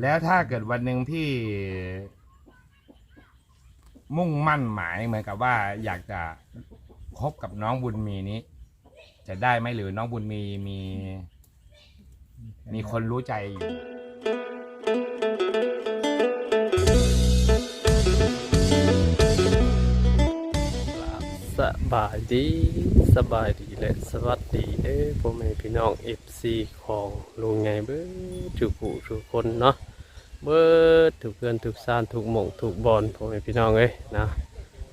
แล้วถ้าเกิดวันหนึ่งพี่ มุ่งมั่นหมายเหมือนกับว่า อยากจะคบกับน้องบุญมีนี้ จะได้ไหมหรือน้องบุญมีมี มีคนรู้ใจอยู่ บายดีสบายดีและสวัสดีเด้อพ่อแม่พี่น้อง FC ของลุงไงเบิดทุกผู้ทุกคนเนาะเบิดทุกเพื่อนทุกซานทุกหม่งทุกบอลพ่อแม่พี่น้องเอ้ยนะ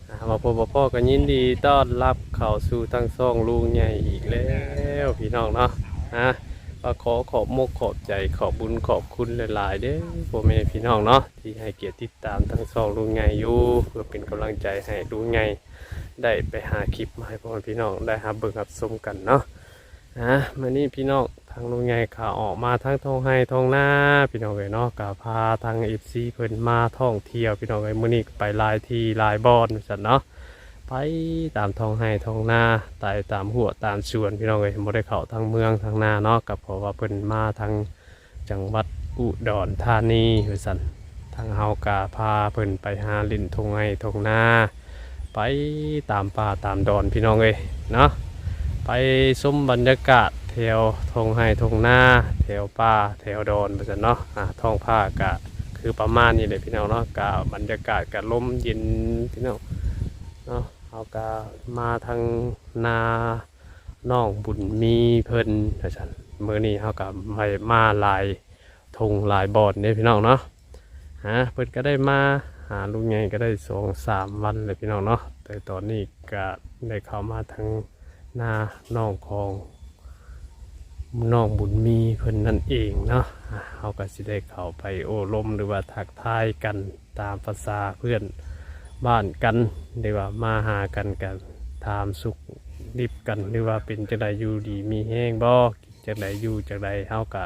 อ่ามาพบพ่อกันยินดีต้อนรับเข้าสู่ทั้งซ่องลุงไงอีกแล้วพี่น้องเนาะนะก็ขอขอบมกขอบใจขอบบุญขอบคุณหลาย ๆ เด้อพ่อแม่พี่น้องเนาะที่ให้เกียรติติดตามทั้งซ่องลุงไงอยู่เพื่อเป็นกำลังใจให้ลุงไง ได้ไปหาคลิปมาให้พ่อแม่พี่น้องได้หาเบิ่งรับชมกันเนาะนะมานี่พี่น้องทางลุงใหญ่ขาออกมาทั้งทองไห้ทองหน้าพี่น้องเลยเนาะกาพาทางเอฟซีเพิ่นมาท่องเที่ยวพี่น้องเลยมื้อนี้ไปลายที่ลายบอนสันเนาะไปตามทองไห้ทองหน้าตายตามหัวตามสวนพี่น้องเลยบ่ได้เข้าทางเมืองทางนาเนาะกับเพราะว่าเพิ่นมาทางจังหวัดอุดรธานีว่าซั่นทางเฮากาพาเพิ่นไปหาลินทงไห้ทงหน้า ไปตามป่าตามดอนพี่น้องเลยเนาะไปชมบรรยากาศแถวทงไห้ทงหน้าแถวป่าแถวดอนไปสันเนาะอะท้องผ้ากะคือประมาณนี้เลยพี่น้องเนาะกะบรรยากาศกะลมเย็นพี่น้องเนาะเอากะมาทางนาน้องบุญมีเพิ่นว่าซั่นมื้อนี้เฮากับไปมาลายทงลายบอนเนี่ยพี่น้องเนาะฮะเพิ่นก็ได้มา หาลุงไงก็ได้สองสามวันเลยพี่น้องเนาะแต่ตอนนี้ก็ได้เข้ามาทางหน้าน้องของน้องบุญมีเพิ่นนั่นเองเนาะเขาก็สิได้เข้าไปโอ้ลมหรือว่าทักทายกันตามภาษาเพื่อนบ้านกันหรือว่ามาหากันกันถามสุขดิบกันหรือว่าเป็นจังไดอยู่ดีมีแห้งบ่จังไดอยู่จังไดเฮาก็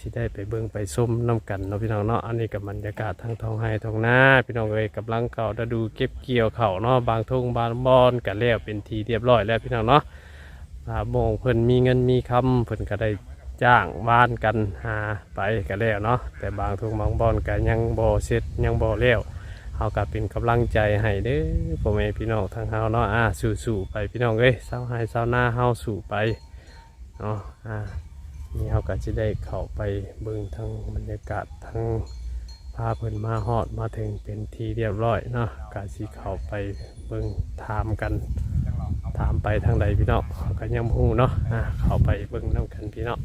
สิได้ไปเบิ่งไปส้มน้ำกันเนาะพี่น้องเนาะอันนี้กับบรรยากาศทางท้องไห้ท้องหน้าพี่น้องเอ้ยกำลังเก่าฤดูเก็บเกี่ยวเข่าเนาะบางทุ่งบางบอนกันแล้วเป็นทีเรียบร้อยแล้วพี่น้องเนาะอ่าโมงเพิ่นมีเงินมีคำเพิ่นก็ได้จ้างบ้านกันหาไปกันแล้วเนาะแต่บางทุ่งบางบอนก็ยังบ่เสร็จยังบ่แล้วเฮาก็เป็นกำลังใจให้เด้อพ่อแม่พี่น้องทางเฮาเนาะอ่าสู้ๆไปพี่น้องเอ้ยเศร้าให้เศร้าหน้าเฮาสู้ไปเนาะอ่า นี่เขาก็จะได้เข้าไปเบิ่งทั้งบรรยากาศทั้งพาเพิ่นมาฮอดมาถึงเป็นทีเรียบร้อยเนาะกาสิเข้าไปเบิ่งถามกัน ถามไปทางใดพี่น้องเขาก็ยังบ่ฮู้เนาะอะเข้าไปเบิ่งนํกันพี่น้อง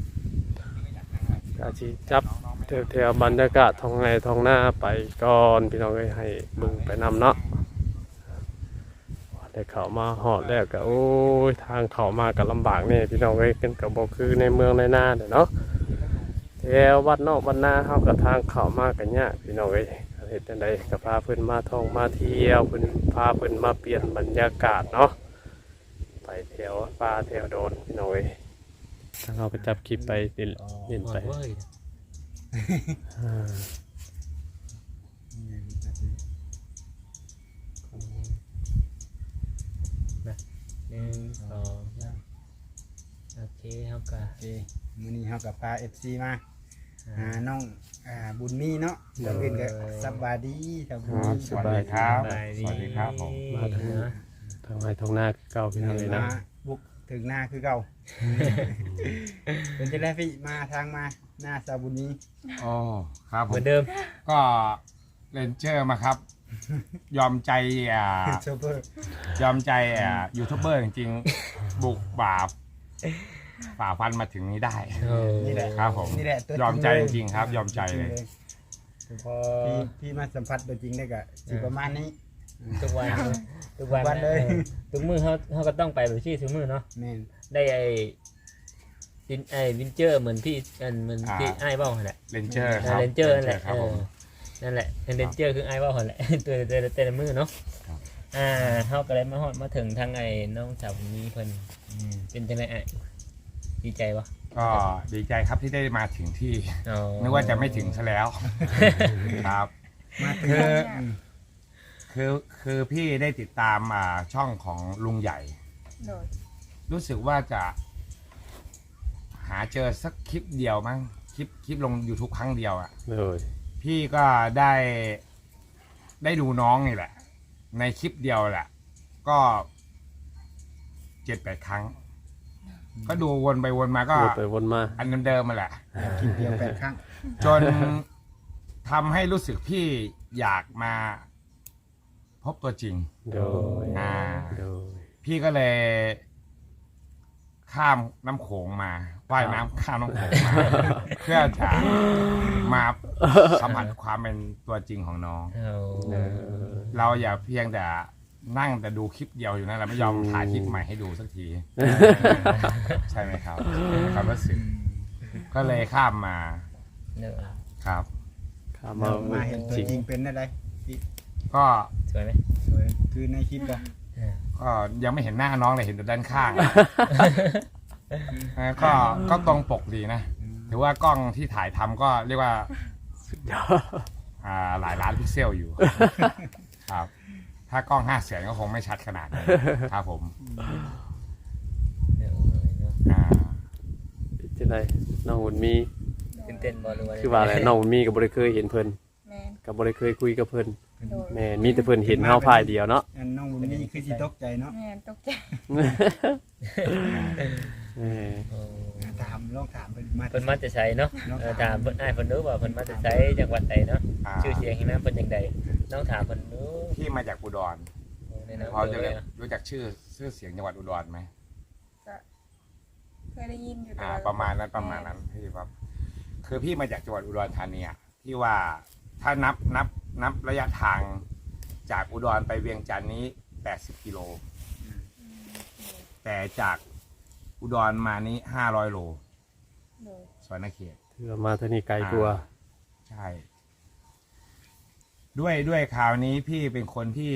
กาสิจับแถวๆบรรยากาศท้องไร่ท้องหน้าไปก่อนพี่น้องเอ้ยให้เบิ่งไปนำเนาะ ได้เข้ามาฮอดแล้วก็โอ้ยทางเข้ามาก็ลำบากแน่พี่น้องเอ้ยกันก็บ่คือในเมืองในนาเด้อเนาะแถววัดนอกวัดนาเฮากับทางเข้ามากันยากพี่น้องเอ้ยเฮ็ดจังไดก็พาเพิ่นมาท่องมาเที่ยวเพิ่นพาเพิ่นมาเปลี่ยนบรรยากาศเนาะไปแถวป่าแถวโดนพี่น้องเอ้ยทางเราไปจับคลิปไปเล่นเล่นไป หนึ่งสองสามโอเคครับก็ โอเคมื้อนี้เฮากับพา FC มาหาน้องอ่าบุญมีเนาะเดี๋ยวเพิ่นก็สบายดีสบายดีสวัสดีครับ สวัสดีครับผม มาถึงนะทางไห้ทางหน้าคือเก่าพี่น้องเลยนะมาบุกถึงหน้าคือเก่าเป็นจังได๋พี่มาทางมาหน้าสาวบุญมีอ๋อครับเหผมืมอนเดิมก็เลนเจอร์มาครับ ยอมใจอ่าโชเฟอร์ ยอมใจอ่ายูทูบเบอร์จริงๆ บุกบ่าฝ่าฟันมาถึงนี้ได้โอ้นี่แหละ ครับผม นี่แหละตัวยอมใจจริงๆครับยอมใจเลย พอพี่พี่มาสัมผัสตัวจริงได้ก็สิประมาณนี้ ทุกวันทุกวันทุกวันเลย ออทุกมือเขาเขาก็ต้องไปแบบที่ทุกมือเนาะแม่นได้ไอ้วินไอ้วินเจอร์เหมือนพี่อันเหมือนที่ไอ้เบ้าหั่นแหละ เลนเจอร์ครับเรนเจอร์นั่นแหละครัเอบผอม นั่นแหละเรนเจอร์คือไอ้เบ้าหั่นแหละตัวตัวตัวแต่ละมือเนาะครับอ่าเขาก็เลยมาฮอดมาถึงทางไอ้น้องสาวคนนี้เพิ่นอืมเป็นจังไดไอ้ดีใจปะก็ดีใจครับที่ได้มาถึงที่อ๋อนึกว่าจะไม่ถึงซะแล้วครับมาถึงคืออืมคือคือพี่ได้ติดตามอ่าช่องของลุงใหญ่โดยรู้สึกว่าจะ หาเจอสักคลิปเดียวมั้งคลิปคลิปลง YouTube ครั้งเดียวอะ่ะเลย พี่ก็ได้ ได้ดูน้องนี่แหละ ในคลิปเดียวแหละ ก็เจ็ดแปดครั้ง ก็ดูวนไปวนมาก็ วนไปวนมา อันเดิมๆมาแหละคลิปเดียวแปดครั้ง จนทำให้รู้สึกพี่อยากมา พบตัวจริง โดยอ่า โดยพี่ก็เลย ข้ามน้ำโขงมาว่ายน้ำข้ามน้ำโขงมา เพื่อจะมาสัมผัสความเป็นตัวจริงของน้องเอาเออเราอย่าเพียงแต่นั่งแต่ดูคลิปเดียวอยู่นั่นเราไม่ยอมถ่ายคลิปใหม่ให้ดูสักที ใช่ไหมครับความรู้สึกก็เลยข้ามมาเนอะครับ ข้ามมามามาเห็นตัวจริงจริงเป็นอะไรก็สวยไหมสวยคือในคลิปบ่ ก็ยังไม่เห็นหน้าน้องเลยเห็นแต่ด้านข้างเออก็ก็ตรงปกดีนะถือว่ากล้องที่ถ่ายทำก็เรียกว่าอ่าหลายล้านพิกเซลอยู่ ครับ ถ้ากล้องห้าแสนก็คงไม่ชัดขนาดนี้ครับผมเนอะเนอะอ่าจะได้น้องหุ่นมีตื่นเต้นบ่หรือว่าคือว่าอะไรน้องหุ่นมีก็บ่ได้เคยเห็นเพิ่นแม่นก็บ่ได้เคยคุยกับเพิ่น โดยแม่นมีแต่เพิ่นเห็นเฮาพายเดียวเนาะอันน้องบุญมีคือสิตกใจเนาะแม่นตกใจแม่โอ้ถามลองถามเพิ่นมา เพิ่นมาจะใช้เนาะเออถามเพิ่นอ้ายเพิ่นรู้ว่าเพิ่นมาจะใช้จังหวัดใดเนาะอ่าชื่อเสียงที่นั่นเพิ่นจังใดน้องถามเพิ่นรู้พี่มาจากอุดรในนั้นพอจะเลยรู้จักชื่อชื่อเสียงจังหวัดอุดรไหมเคยได้ยินอยู่แต่อ่า ว่ประมาณนั้นประมาณนั้นพี่ครับ คือพี่มาจากจังหวัดอุดรธานีอะที่ว่าถ้านับนับ นับระยะทางจากอุดรไปเวียงจันทร์นี้ 80 กิโล แต่จากอุดรมานี้ 500 โลโดยสวนเขตถือว่ามาเท่านี้ไกลกว่าใช่ ด้วยด้วยคราวนี้พี่เป็นคนที่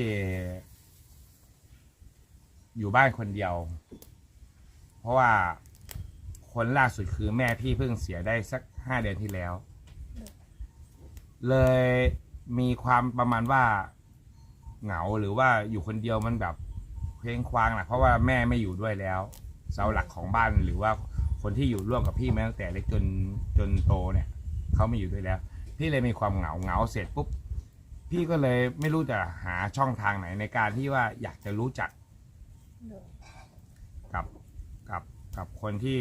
อยู่บ้านคนเดียว เพราะว่าคนล่าสุดคือแม่พี่เพิ่งเสียได้สักห้าเดือนที่แล้ว เลย มีความประมาณว่าเหงาหรือว่าอยู่คนเดียวมันแบบเพลงควางนะเพราะว่าแม่ไม่อยู่ด้วยแล้ว เสาหลักของบ้านหรือว่าคนที่อยู่ร่วมกับพี่มาตั้งแต่เล็กจนจนโตเนี่ยเขาไม่อยู่ด้วยแล้ว พี่เลยมีความเหงาเหงาเสร็จปุ๊บพี่ก็เลยไม่รู้จะหาช่องทางไหนในการที่ว่าอยากจะรู้จักโดยกับกับกับคนที่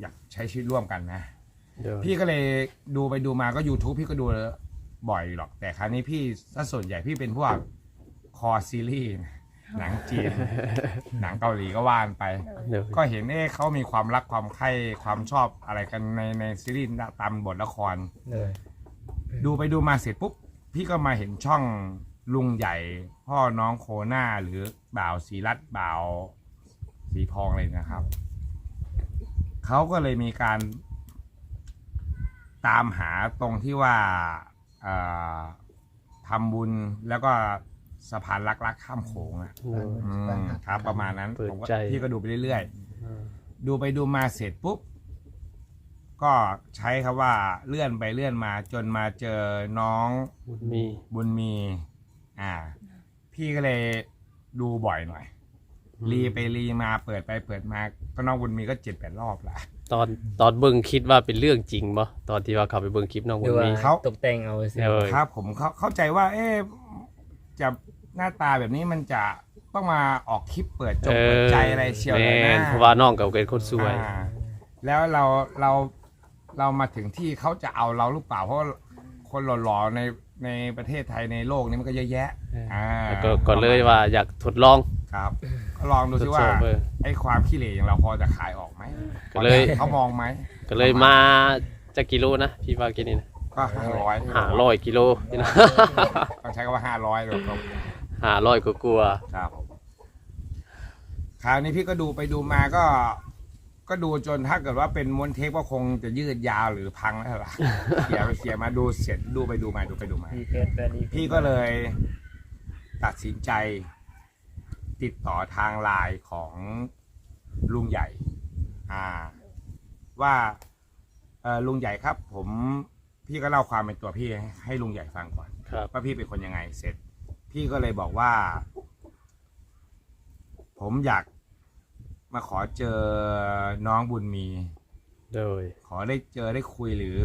อยากใช้ชีวิตร่วมกันนะเดี๋ยวพี่ก็เลยดูไปดูมาก็ YouTube พี่ก็ดู บ่อยหรอก แต่ครั้งนี้พี่ถ้าส่วนใหญ่พี่เป็นพวกคอซีรีส์นะหนังจีน หนังเกาหลีก็ว่านไปโดยเดี๋ยวก็เห็นเอ๊ะเขามีความรักความใคร่ความชอบอะไรกันในในซีรีส์ตามบทละคร เลยดูไปดูมาเสร็จปุ๊บ พี่ก็มาเห็นช่องลุงใหญ่ พ่อน้องโคน่าหรือบ่าวสีรัตน์บ่าวสีทองเลยนะครับ เขาก็เลยมีการตามหาตรงที่ว่าเอ่อ ทำบุญแล้วก็สะพานรักๆข้ามโขงอะเดี๋ยวอืมครับประมาณนั้นเปิดผมก็ใจ พี่ก็ดูไปเรื่อยๆอ่าดูไปดูมาเสร็จปุ๊บ ก็ใช้คำว่าเลื่อนไปเลื่อนมาจนมาเจอน้อง บุญมี บุญมี อ่า พี่ก็เลยดูบ่อยหน่อย รีไปรีมาเปิดไปเปิดมาก็น้องบุญมีก็เจ็ดแปดรอบละ ตอนตอนเบิ่งคิดว่าเป็นเรื่องจริงบ่ตอนที่ว่าเขาไปเบิ่งคลิปน้องหบุรือญว่ามี เขา ตกแต่งเอาสิเออ ครับ ผมเข้าเข้าใจว่า เอ๊ะจะหน้าตาแบบนี้มันจะต้องมาออกคลิปเปิดจงเปิดใจอะไรเชียวเลยแม่นะเพราะว่าน้องกับเป็นคนสวย อ่าแล้วเราเราเรามาถึงที่เขาจะเอาเราหรือเปล่า เพราะว่าคนหล่อๆในในประเทศไทยในโลกนี้มันก็เยอะแยะ อ่าแล้วก็ก็เลยว่าอยากทดลอง ครับก็ลองดูทซิดสว่าอบเบิ่งไอ้ความขี้เหร่อย่างเราพอจะขายออกไหมก็เลย เขามองไหมก็เลยมาจากกิโลนะพี่ว่ากินนี่นะก็ห้าร้อยห้าร้อยกิโลนี่นะต้องใช้คำว่าห้าร้อยเลยครับห้าร้อยกกลัวาครับคราวนี้พี่ก็ดูไปดูมาก็ ก็ดูจนถ้าเกิดว่าเป็นม้วนเทปก็คงจะยืดยาวหรือพังแล้วล่ะเสียไปเสียมาดูเสร็จดูไปดูมาดูไปดูมาดีเพชรแบรนด์ดีเพชรพี่ก็เลย ตัดสินใจ ติดต่อทางไลน์ของลุงใหญ่ อ่า ว่าเออลุงใหญ่ครับ ผมพี่ก็เล่าความเป็นตัวพี่ให้ให้ลุงใหญ่ฟังก่อนครับ ว่าพี่เป็นคนยังไง เสร็จ พี่ก็เลยบอกว่า ผมอยากมาขอเจอน้องบุญมี โดย ขอได้เจอได้คุยหรือ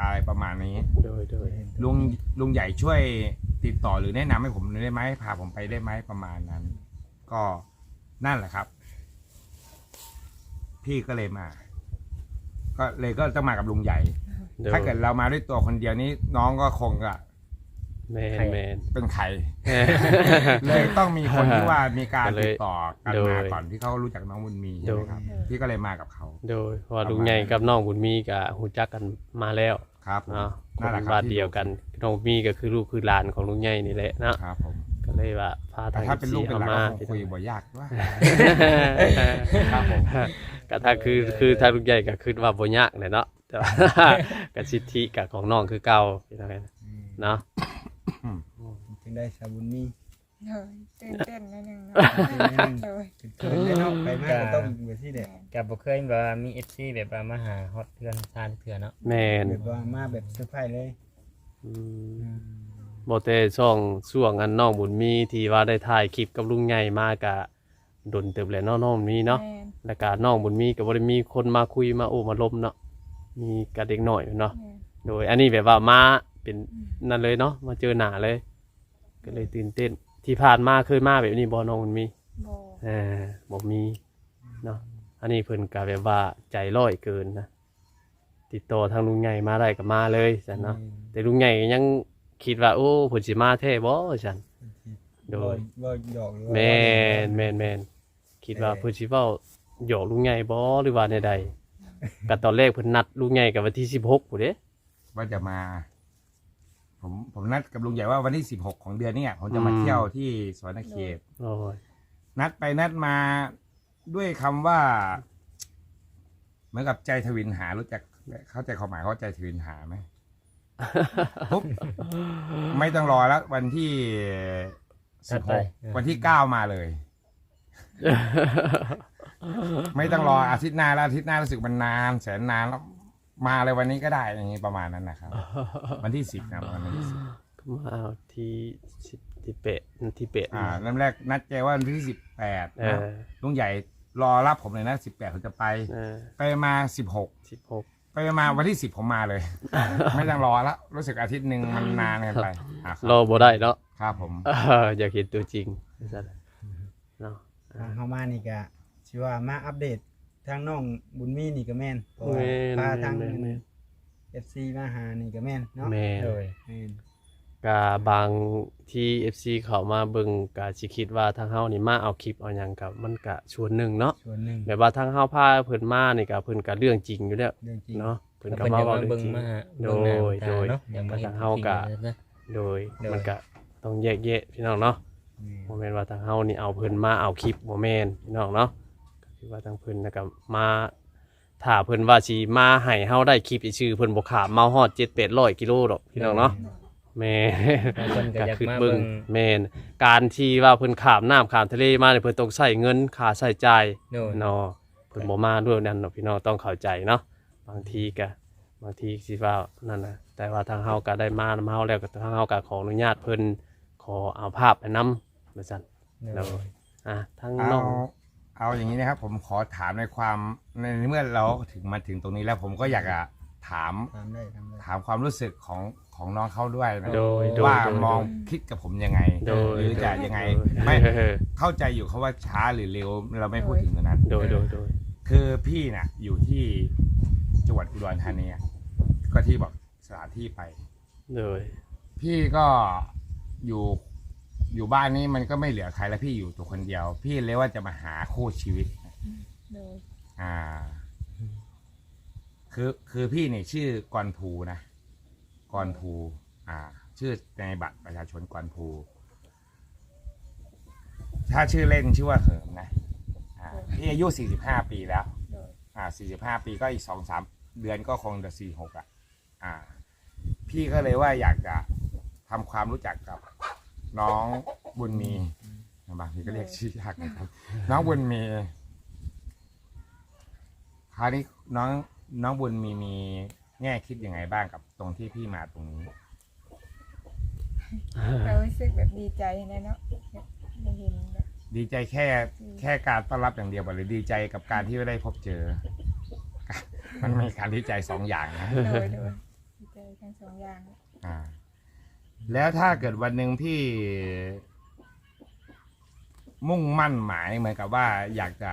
อะไรประมาณนี้ โดย โดย ลุงลุงใหญ่ช่วยติดต่อหรือแนะนำให้ผมได้ไหมพาผมไปได้ไหมประมาณนั้น ก็นั่นแหละครับ พี่ก็เลยมา ก็เลยก็ต้องมากับลุงใหญ่โดยถ้าเกิดเรามาด้วยตัวคนเดียวนี้ น้องก็คงจะแมนแมน เป็นไข่ เลยต้องมีคนที่ว่ามีการก็เลยติดต่อกันโดย มาก่อนที่เขารู้จักน้องบุญมีใช่ไหมครับโดยพี่ก็เลยมากับเขาโดยเพราะว่าลุงใหญ่กับน้องบุญมีก็ฮู้จักกันมาแล้วครับผมเนาะคนั่นนแหละครับบ้านเดียวกันน้องบุญมีก็คือลูกคือหลานของลุงใหญ่นี่แหละเนาะ ครับผม ก็เลยว่าพาแต่ทางถ้าเป็นลูกเป็นหลานมาก็คงคุยบ่ยากว่าครับผมก็ถ้าคือคือถ้าลุงใหญ่ก็คือว่าบ่ยากแหละเนาะแต่ว่าก็สิทธิกับของน้องคือเก่าพี่น้องเนาะจึงได้สาบุญมีโดยตื่นเต้นนิดนึงเนาะโดยเกิดได้เนาะไปมากก็ต้องเวทีเด็กกับบ่เคยแบบว่ามี FC แบบว่ามาหาฮอตเพื่อนทานเถื่อเนาะแม่นแบบว่ามาแบบเซอร์ไพรส์เลยอืม บ่แต่ช่องช่วงอันน้องบุญมีที่ว่าได้ถ่ายคลิปกับลุงใหญ่มากะดนเติบแหล้วเนาะน้องบุญมีเนาะแม่นแล้วก็น้องบุญมีก็บ่ได้มีคนมาคุยมาโอ้มาลมเนาะมีกะเด็กน้อยอยู่เนาะ แม่นโดยอันนี้แบบว่ามาเป็นนั่นเลยเนาะมาเจอหน้าเลย ก็เลยตื่นเต้นที่ผ่านมาเคยมาแบบนี้บ่น้องบุญมีโบเออบ่มีเนาะอันนี้เพิ่นก็แบบว่าใจร้อยเกินนะติดต่อทางลุงใหญ่มาได้ก็มาเลยซั่นเนาะแต่ลุงใหญ่ยัง คิดว่าโอ้ผลสิมาแท้บ่ฉัน โดยบ่หยอกหรือว่าแม่นแม่นแม่นคิดว่าเพิ่นสิเว้าหยอกลุงใหญ่บ่หรือว่าใดๆก็ตอนแรกเพิ่นนัดลุงใหญ่กับวันที่16พุ่นเด้ว่าจะมา ผมผมนัดกับลุงใหญ่ว่าวันที่สิบหกของเดือนเนี้ผมจะมาเที่ยวที่สวนเขต โอ้ยนัดไปนัดมาด้วยคำว่า เหมือนกับใจทวินหารู้จักเข้าใจความหมายเขาใจทวินหาไหม ปุ๊บไม่ต้องรอแล้ว วันที่สิบหกวันที่เก้ามาเลย ไม่ต้องรออาทิตย์หน้าแล้วอาทิตย์หน้ารู้สึกมันนาน แสนนานแล้วมาเลยวันนี้ก็ได้อย่างนี้ประมาณนั้นนะครับ วันที่สิบนะวันที่สิบมาเอาที่สิบที่เป็ดที่เป็ดอ่าเริ่มแรกนัดแกว่าวันที่สิบแปดเออลุงใหญ่รอรับผมเลยนะสิบแปดผมจะไป เออไปมาสิบหก16 ไปมาวันที่สิบผมมาเลย ไม่ต้องรอแล้วรู้สึกอาทิตย์หนึ่งมันนานเกินไปอะครรัอบบ่ได้เนาะครับผมเอออยากเห็นตัวจริงซั่นแหละเนาะทางเฮามานี่ก็สิว่ามาอัปเดตทางน้องบุญมีนี่ก็แม่นเพราะว่าแม่นพาทางแม่นแม่น FC มาหานี่ก็แม่นเนาะแม่น โดยแม่น กาบางที่ FC เขามาเบิ่งกะสิคิดว่าทางเฮานี่มาเอาคลิปเอาหยังกับมันกะชวนหนึ่งเนาะส่วนหนึ่งแบบว่าทางเฮาพาเพิ่นมานี่ก็เพิ่นก็เรื่องจริงอยู่แล้วเรื่องจริงเนาะเพิ่นก็เพิ่นมาจะเว้ามาเรื่อเบิ่งงจริง มาหาโดเบิ่งหน้ายโดยเนาะอย่างมาเห็นทางเฮาก็จริงๆนะโดยโดยมันก็ต้องแยกแยะพี่น้องเนาะบ่แม่นว่าทางเฮานี่เอาเพิ่นมาเอาคลิปบ่แม่นพี่น้องเนาะก็คือว่าทางเพิ่นน่ะก็มาถ้าเพิ่นว่าสิมาให้เฮาได้คลิปชื่อเพิ่นบ่ขามมาฮอด7-800กิโลดอกพี่น้องเนาะ แม่เพิ่นก็ก็อยากคือมาเบิ่เบิ่งงแม่นการที่ว่าเพิ่นข้ามน้ำข้ามทะเลมาเนี่ยเพิ่นต้องใช้เงินค่าใช้จ่ายโดยเนาะเพิ่นบ่มาด้วยนั่นเนาะพี่น้องต้องเข้าใจเนาะบางทีก็บางทีสิว่านั่นน่ะแต่ว่าทางเฮาก็ได้มานำเฮาแล้วก็ทางเฮาก็ขออนุญาตเพิ่นขอเอาภาพไปนำว่าซั่นโดยอะทางเอาน้องเอาอย่างนี้นะครับ ผมขอถามในความในเมื่อเราถึงมาถึงตรงนี้แล้วผมก็อยากจะถามถามได้ถามได้ถามความรู้สึกของ ของน้องเขาด้วยนะโดยโดยว่าโดยมองคิดกับผมยังไงโดยหรือจะยังไงโดยไม่เออเข้าใจอยู่เขาว่าช้าหรือเร็วเราไม่พูดถึงตรงนั้น โดยโดยโดย คือพี่น่ะ อยู่ที่จังหวัดอุดรธานีอะก็ที่บอกสถานที่ไป โดย พี่ก็อยู่อยู่บ้านนี้มันก็ไม่เหลือใครแล้วพี่อยู่ตัวคนเดียว พี่เลยว่าจะมาหาคู่ชีวิต โดย อ่า คือคือพี่เนี่ยชื่อกรภูนะ กรภูอ่า ชื่อในบัตรประชาชนกรภู ถ้าชื่อเล่นชื่อว่าเหิมนะอ่าพี่อายุสี่สิบห้าปีแล้ว โดยอ่าสี่สิบห้าปีก็อีกสองสามเดือนก็คงจะสี่หกอะ อ่า พี่ก็เลยว่าอยากจะทำความรู้จักกับน้องบุญมีบางทีก็เรียกชื่อยากนะครับ น้องบุญมี คราวนี้น้องน้องบุญมีมี แง่คิดยังไงบ้างกับตรงที่พี่มาตรงนี้เรารู้สึกแบบดีใจนะเนาะได้เห็นแบบดีใจแค่แค่การต้อนรับอย่างเดียวบ่หรือดีใจกับการที่ได้พบเจอ มันมีการวิจัยสองอย่างนะ โดยโดยดีใจทั้งสองอย่างอ่า แล้วถ้าเกิดวันหนึ่งพี่มุ่งมั่นหมายเหมือนกับว่าอยากจะ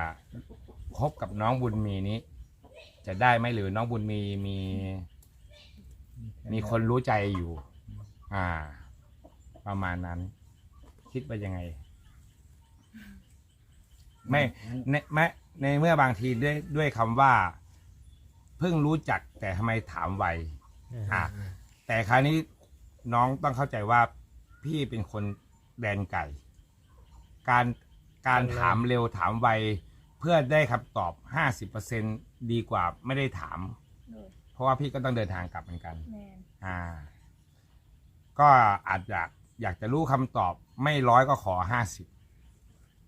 คบกับน้องบุญมีนี้ จะได้ไหมหรือน้องบุญมีมีมีคนรู้ใจอยู่ อ่า ประมาณนั้น คิดว่ายังไง ไม่ในแม้ในเมื่อบางทีด้วยด้วยคำว่า เพิ่งรู้จักแต่ทำไมถามไวอะแต่คราวนี้น้องต้องเข้าใจว่าพี่เป็นคนแดนไก่ การการถามเร็วถามไว เพื่อได้คำตอบห้าสิบเปอร์เซ็นดีกว่าไม่ได้ถาม โดยเพราะว่าพี่ก็ต้องเดินทางกลับเหมือนกัน แมนอ่า ก็อาจจะอยากจะรู้คำตอบไม่ร้อยก็ขอห้าสิบ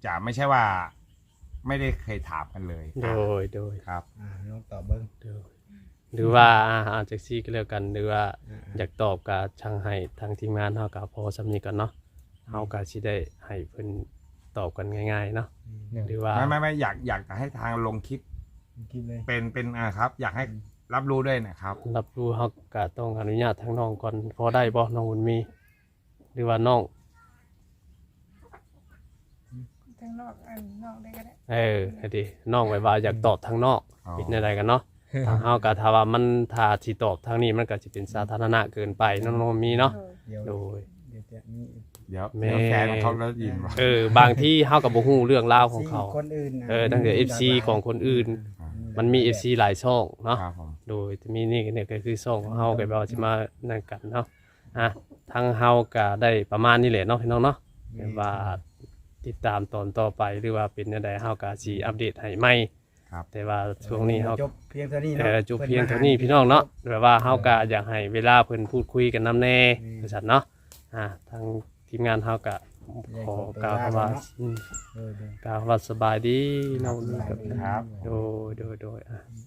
จะไม่ใช่ว่าไม่ได้เคยถามกันเลยโดยโดยครับ อ่าลองตอบเบิ่งโดยหรือว่าอาอาจจะซี่ก็แล้วกันหรือว่าอ่าอยากตอบกับช่างให้ทางทีมงานเฮากับพอสำนีก่อนเนาะเฮาก็สิได้ให้เพิ่น ตอบกันง่ายๆเนาะหรือว่าไม่ไม่ไม่อยากอยากจะให้ทางลงคลิปคลิปเลยเป็นเป็นอ่าครับ อยากให้รับรู้ด้วยนะครับ รับรู้เฮาก็ต้องอนุญาตทางน้องก่อนพอได้บ่น้องบุญมี หรือว่าน้องทั้งนอกอันนอกได้ก็ได้เออให้ดีน้องไว้ว่าอยากตอบทางนอกอ๋อ เป็นอะไรกันเนาะทางเฮาก็ถ้าว่ามันถ้าสิตอบทางนี้มันก็สิเป็นสาธารณะเกินไปน้องๆมีเนาะโดยเดี๋ยวโดยเดี๋ยวจะมี เดี๋ยวแม่เดี๋ยวแฟนเขาแล้วยินว่าเออบางที่เฮาก็บ่ฮู้เรื่องราวของเขาคนอื่นนะเออตั้งแต่ FC ของคนอื่น มันมี FC หลายช่องเนาะ ครับผมโดยจะมีนี่เนี่ยก็คือช่องของเฮาก็แบบว่าสิมานั่นกันเนาะ อะทางเฮาก็ได้ประมาณนี้แหละเนาะพี่น้องเนาะแบบว่าติดตามตอนต่อไปหรือว่าเป็นจังไดเฮาก็สิอัปเดตให้ใหม่ครับ แต่ว่าช่วงนี้เฮา จบเพียงเท่านี้เอเนาะอจบเพียงเท่านี้พี่น้องเนาะแบบว่าเฮาก็อยากให้เวลาเพิ่นพูดคุยกันนํแน่อืม ว่าซั่นเนาะอ่าทาง ทีมงานเฮาก็ขอกล่าวคำว่าอืมเออเดี๋ยวกล่าวคำว่าสบายดีเนาะสบายดีครับ โดยโดยโดยอะอืม